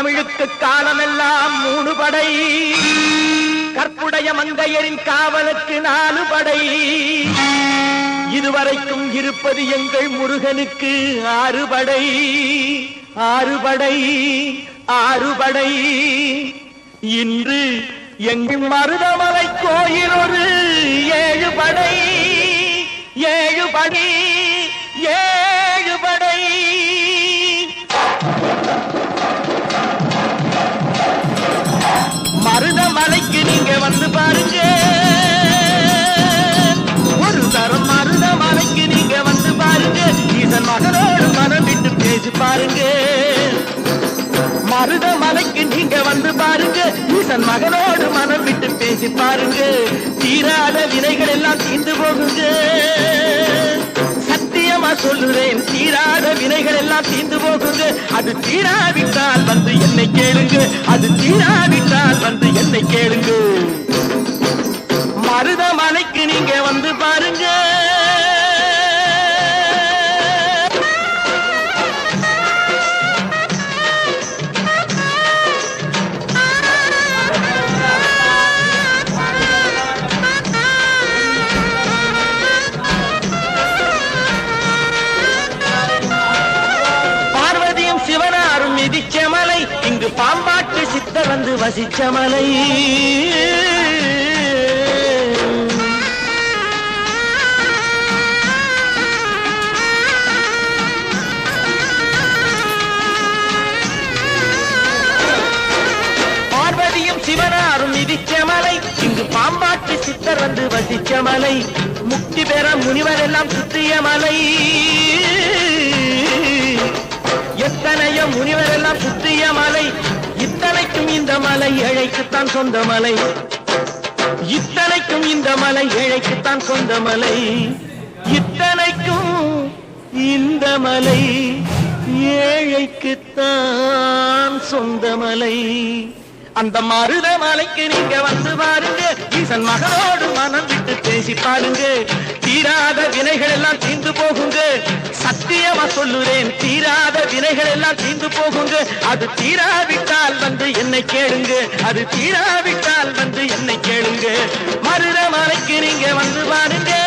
தமிழுக்கு காலமெல்லாம் மூணு படை. கற்புடைய மங்கையரின் காவலுக்கு நாலு படை. இதுவரைக்கும் இருப்பது எங்கள் முருகனுக்கு ஆறு படை. ஆறு படை ஆறு படை. இன்று எங்கள் மருதமலை கோயில் ஒரு மகனோடு மனம் விட்டு பேசி பாருங்க. மருதமலைக்கு நீங்க வந்து பாருங்க. ஈசன் மகனோடு மனம் விட்டு பேசி பாருங்க. தீராத வினைகள் எல்லாம் தீர்ந்து போகுங்க. சத்தியமா சொல்லுறேன் தீராத வினைகள் எல்லாம் தீர்ந்து போகுங்க. அது தீராவிட்டால் வந்து என்னை கேளுங்க. அது தீராவிட்டால் வந்து என்னை கேளுங்க. மருதமலைக்கு நீங்க வந்து வசிச்ச மலை. பார்வதியும் சிவனாரும் மிதிச்ச மலை. இங்கு பாம்பாட்டு சித்தர் வந்து வசிச்ச மலை. முக்தி பெற முனிவர் எல்லாம் சுற்றிய மலை. எத்தனையோ முனிவர் எல்லாம் சுற்றிய மலை. இத்தனைக்கும் இந்த மலை ஏழைக்குத்தான் சொந்த மலை. இத்தனைக்கும் இந்த மலை ஏழைக்குத்தான் சொந்த மலை. இத்தனைக்கும் இந்த மலை ஏழைக்குத்தான் சொந்த மலை. அந்த மருத மலைக்கு நீங்க வந்து பாருங்க. ஈசன் மகனோடு மனம் விட்டு பேசி பாருங்க. தீராத வினைகள் எல்லாம் தீர்ந்து போகுங்க. சத்தியமா சொல்லுறேன் வினைகள் எல்லாம் தீர்ந்து போகுங்க. அது தீராவிட்டால் வந்து என்னை கேளுங்க. அது தீராவிட்டால் வந்து என்னை கேளுங்க. மருத மலைக்கு நீங்க வந்து பாருங்க